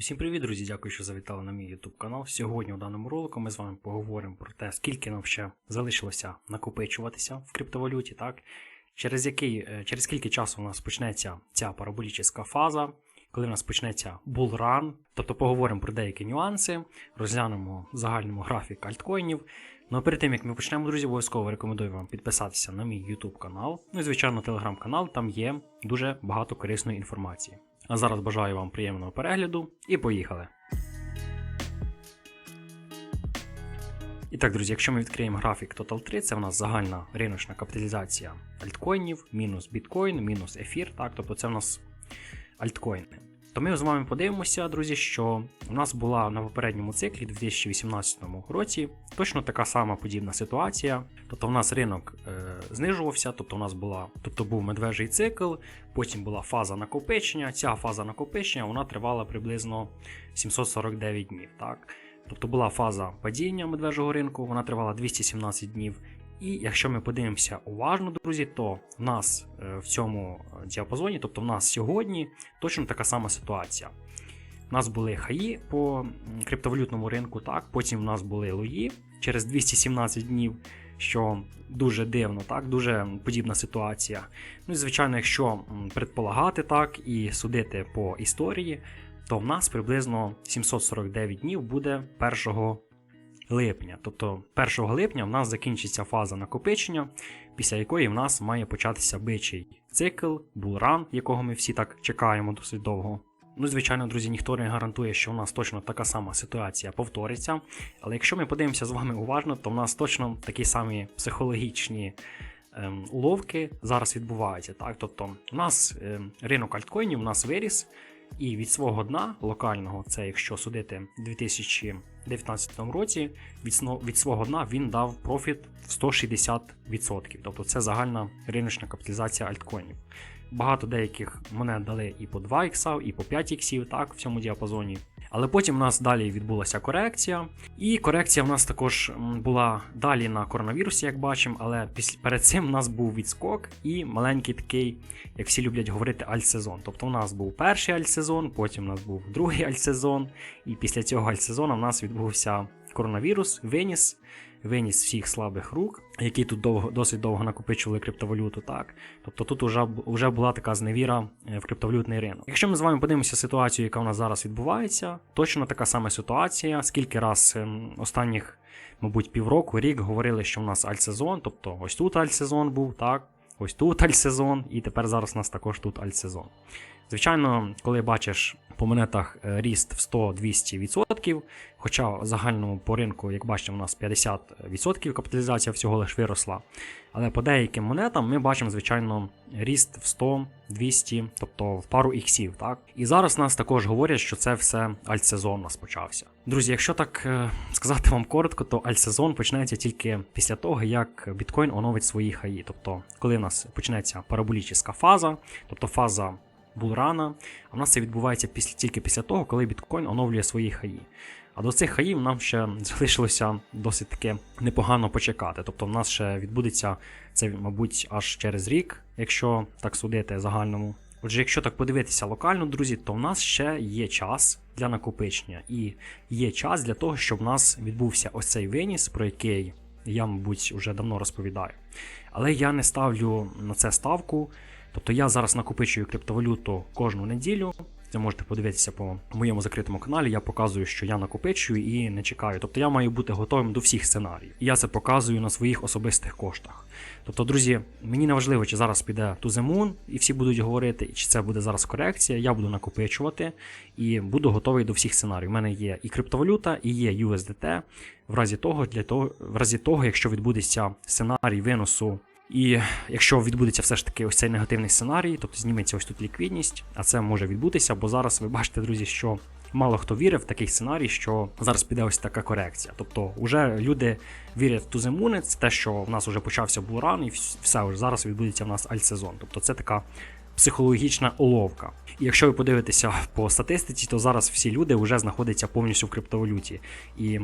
Усім привіт, друзі! Дякую, що завітали на мій YouTube канал. Сьогодні у даному ролику ми з вами поговоримо про те, скільки нам ще залишилося накопичуватися в криптовалюті, так? Через, який, е, через скільки часу у нас почнеться ця параболічна фаза, коли у нас почнеться булран, тобто поговоримо про деякі нюанси, розглянемо загальному графік альткоїнів. Ну а перед тим як ми почнемо, друзі, обов'язково рекомендую вам підписатися на мій YouTube канал. Ну і звичайно, телеграм-канал, там є дуже багато корисної інформації. А зараз бажаю вам приємного перегляду і поїхали. І так, друзі, якщо ми відкриємо графік Total 3, це в нас загальна риночна капіталізація альткоїнів, мінус біткоін, мінус ефір, так, тобто це в нас альткоїни. То ми з вами подивимося, друзі, що у нас була на попередньому циклі 2018 році точно така сама подібна ситуація. Тобто в нас ринок е, знижувався, тобто у нас була, тобто був медвежий цикл, потім була фаза накопичення. Ця фаза накопичення вона тривала приблизно 749 днів. Так? Тобто була фаза падіння медвежого ринку, вона тривала 217 днів. І якщо ми подивимося уважно, друзі, то в нас е, в цьому діапазоні, тобто в нас сьогодні точно така сама ситуація. У нас були хаї по криптовалютному ринку, так, потім в нас були лої через 217 днів, що дуже дивно, так, дуже подібна ситуація. Ну і звичайно, якщо предполагати так і судити по історії, то в нас приблизно 749 днів буде 1 липня. Тобто 1 липня в нас закінчиться фаза накопичення, після якої в нас має початися бичий цикл, булран, якого ми всі так чекаємо досить довго. Ну, звичайно, друзі, ніхто не гарантує, що в нас точно така сама ситуація повториться. Але якщо ми подивимося з вами уважно, то в нас точно такі самі психологічні ем, уловки зараз відбуваються. Так? Тобто, у нас ем, ринок альткоїнів у нас виріс, і від свого дна локального, це якщо судити в 2019 році, від, від свого дна він дав профіт в 160%. Тобто це загальна риночна капіталізація альткоїнів. Багато деяких монет дали і по 2 ікса, і по 5 іксів, так, в цьому діапазоні. Але потім у нас далі відбулася корекція. І корекція в нас також була далі на коронавірусі, як бачимо, але перед цим у нас був відскок і маленький такий, як всі люблять говорити, альтсезон. Тобто у нас був перший альтсезон, потім у нас був другий альтсезон, і після цього альтсезону в нас відбувся коронавірус, виніс, виніс всіх слабих рук, які тут довго, досить довго накопичували криптовалюту. Так, тобто тут вже, вже була така зневіра е, в криптовалютний ринок. Якщо ми з вами подивимося ситуацію, яка в нас зараз відбувається, точно така сама ситуація. Скільки раз ем, останніх, мабуть, півроку, рік говорили, що в нас альтсезон, тобто ось тут альтсезон був, так. Ось тут альтсезон, і тепер зараз у нас також тут альтсезон. Звичайно, коли бачиш по монетах е, ріст в 100-200%, хоча в загальному по ринку, як бачимо, у нас 50% капіталізація всього лиш виросла. Але по деяким монетам ми бачимо, звичайно, ріст в 100, 200, тобто в пару іксів. Так? І зараз нас також говорять, що це все альтсезон у нас почався. Друзі, якщо так е, сказати вам коротко, то альтсезон почнеться тільки після того, як біткоін оновить свої хаї. Тобто, коли в нас почнеться параболічна фаза, тобто фаза булрана, а в нас це відбувається після, тільки після того, коли біткоін оновлює свої хаї. А до цих хаїв нам ще залишилося досить таки непогано почекати. Тобто в нас ще відбудеться це, мабуть, аж через рік, якщо так судити загальному. Отже, якщо так подивитися локально, друзі, то в нас ще є час для накопичення і є час для того, щоб в нас відбувся ось цей виніс, про який я, мабуть, вже давно розповідаю. Але я не ставлю на це ставку. Тобто я зараз накопичую криптовалюту кожну неділю. Це можете подивитися по моєму закритому каналі. Я показую, що я накопичую і не чекаю. Тобто я маю бути готовим до всіх сценаріїв. І я це показую на своїх особистих коштах. Тобто, друзі, мені не важливо, чи зараз піде To The і всі будуть говорити, чи це буде зараз корекція. Я буду накопичувати і буду готовий до всіх сценаріїв. У мене є і криптовалюта, і є USDT. В разі того, для того, в разі того, якщо відбудеться сценарій виносу і якщо відбудеться все ж таки ось цей негативний сценарій, тобто зніметься ось тут ліквідність, а це може відбутися, бо зараз ви бачите, друзі, що мало хто вірив в такий сценарій, що зараз піде ось така корекція. Тобто, вже люди вірять в туземуни, це те, що в нас вже почався булран, і все зараз відбудеться в нас альтсезон. Тобто це така психологічна уловка. І якщо ви подивитеся по статистиці, то зараз всі люди вже знаходяться повністю в криптовалюті. І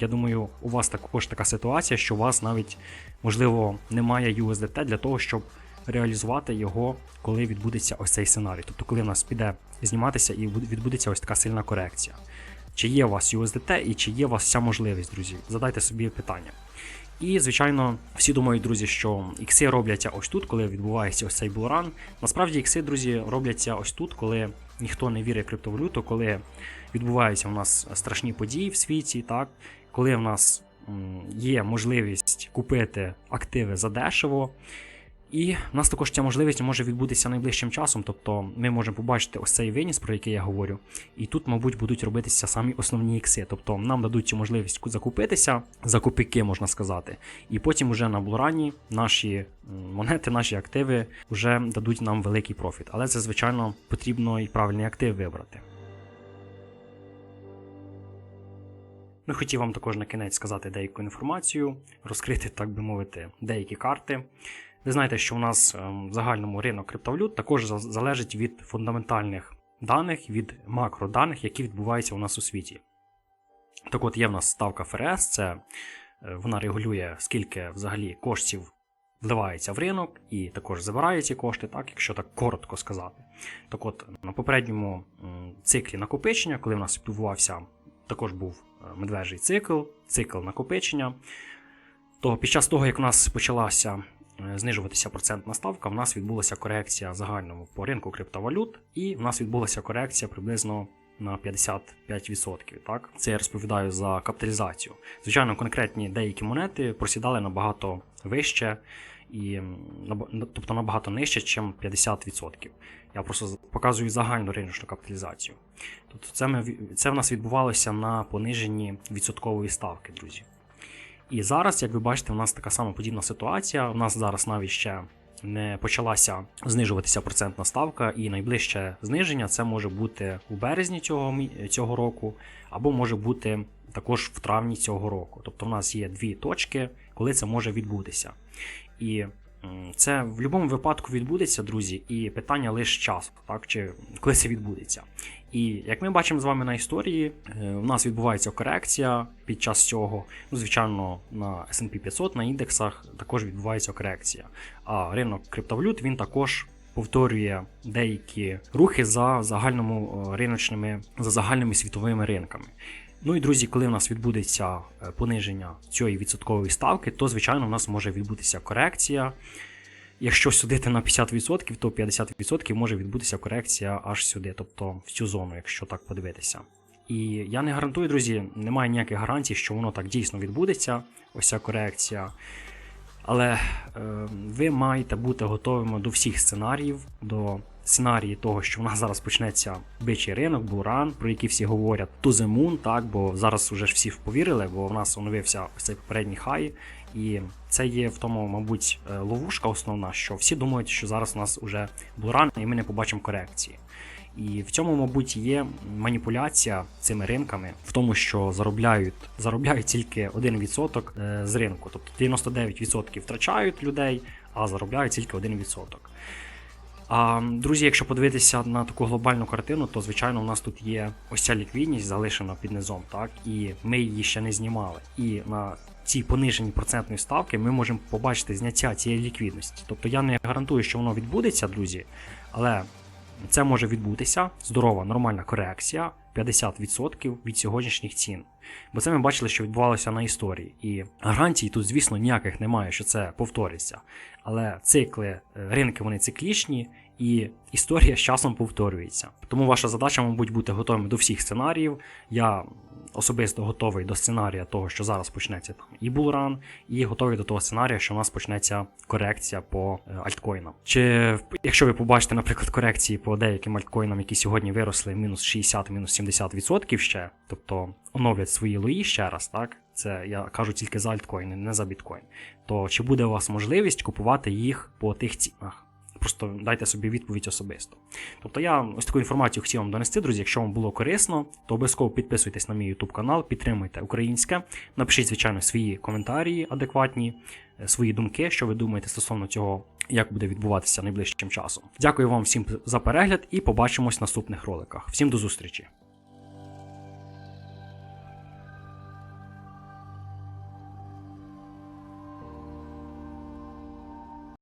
я думаю, у вас також така ситуація, що у вас навіть можливо немає USDT для того, щоб реалізувати його, коли відбудеться ось цей сценарій. Тобто, коли в нас піде зніматися і відбудеться ось така сильна корекція. Чи є у вас USDT і чи є у вас ця можливість, друзі? Задайте собі питання. І, звичайно, всі думають, друзі, що ікси робляться ось тут, коли відбувається ось цей булран. Насправді, ікси, друзі, робляться ось тут, коли ніхто не вірить в криптовалюту, коли відбуваються у нас страшні події в світі, так? коли в нас є можливість купити активи задешево. І в нас також ця можливість може відбутися найближчим часом, тобто ми можемо побачити ось цей виніс, про який я говорю, і тут, мабуть, будуть робитися самі основні ікси. Тобто нам дадуть цю можливість закупитися, за можна сказати, і потім уже на блурані наші монети, наші активи вже дадуть нам великий профіт. Але це, звичайно, потрібно і правильний актив вибрати. Ну, хотів вам також на кінець сказати деяку інформацію, розкрити, так би мовити, деякі карти. Ви знаєте, що у нас ем, в загальному ринок криптовалют також залежить від фундаментальних даних, від макроданих, які відбуваються у нас у світі. Так от є в нас ставка ФРС, це е, вона регулює, скільки взагалі коштів вливається в ринок, і також забирає ці кошти, так, якщо так коротко сказати. Так от, на попередньому циклі накопичення, коли в нас відбувався, також був е, медвежий цикл, цикл накопичення, то під час того, як у нас почалася знижуватися процентна ставка, в нас відбулася корекція загальному по ринку криптовалют, і в нас відбулася корекція приблизно на 55%. Так? Це я розповідаю за капіталізацію. Звичайно, конкретні деякі монети просідали набагато вище, і, тобто набагато нижче, ніж 50%. Я просто показую загальну риночну капіталізацію. Тобто це, ми, це в нас відбувалося на пониженні відсоткової ставки, друзі. І зараз, як ви бачите, у нас така сама подібна ситуація. У нас зараз навіть ще не почалася знижуватися процентна ставка, і найближче зниження це може бути у березні цього, цього року, або може бути також в травні цього року. Тобто в нас є дві точки, коли це може відбутися. І це в будь-якому випадку відбудеться, друзі, і питання лише часу, так чи коли це відбудеться. І як ми бачимо з вами на історії, е, у нас відбувається корекція під час цього. Ну, звичайно, на S&P 500, на індексах також відбувається корекція. А ринок криптовалют він також повторює деякі рухи за загальному е, риночними, за загальними світовими ринками. Ну і друзі, коли в нас відбудеться е, пониження цієї відсоткової ставки, то звичайно в нас може відбутися корекція. Якщо судити на 50%, то 50% може відбутися корекція аж сюди, тобто в цю зону, якщо так подивитися. І я не гарантую, друзі, немає ніяких гарантій, що воно так дійсно відбудеться, ось ця корекція. Але е, ви маєте бути готовими до всіх сценаріїв, до сценарії того, що в нас зараз почнеться бичий ринок, буран, про який всі говорять, to moon, так, бо зараз вже ж всі повірили, бо в нас оновився цей попередній хай. І це є в тому, мабуть, е, ловушка основна, що всі думають, що зараз у нас вже буран, і ми не побачимо корекції. І в цьому, мабуть, є маніпуляція цими ринками в тому, що заробляють, заробляють тільки 1% е, з ринку. Тобто 99% втрачають людей, а заробляють тільки 1%. Друзі, якщо подивитися на таку глобальну картину, то звичайно у нас тут є ось ця ліквідність залишена під низом, так і ми її ще не знімали. І на цій пониженні процентної ставки ми можемо побачити зняття цієї ліквідності. Тобто я не гарантую, що воно відбудеться, друзі, але це може відбутися здорова, нормальна корекція 50% від сьогоднішніх цін. Бо це ми бачили, що відбувалося на історії. І гарантій тут, звісно, ніяких немає, що це повториться. Але цикли, е, ринки вони циклічні, і історія з часом повторюється. Тому ваша задача, мабуть, бути готовим до всіх сценаріїв. Я особисто готовий до сценарія того, що зараз почнеться там і булран, і готовий до того сценарія, що у нас почнеться корекція по е, альткоїнам. Чи якщо ви побачите, наприклад, корекції по деяким альткоїнам, які сьогодні виросли мінус 60, мінус 70% ще, тобто оновлять свої лої ще раз, так? Це я кажу тільки за альткоїни, не за біткоін. То чи буде у вас можливість купувати їх по тих цінах? Просто дайте собі відповідь особисто. Тобто я ось таку інформацію хотів вам донести, друзі. Якщо вам було корисно, то обов'язково підписуйтесь на мій YouTube канал, підтримуйте українське. Напишіть, звичайно, свої коментарі адекватні, е, свої думки, що ви думаєте стосовно цього, як буде відбуватися найближчим часом. Дякую вам всім за перегляд і побачимось в наступних роликах. Всім до зустрічі!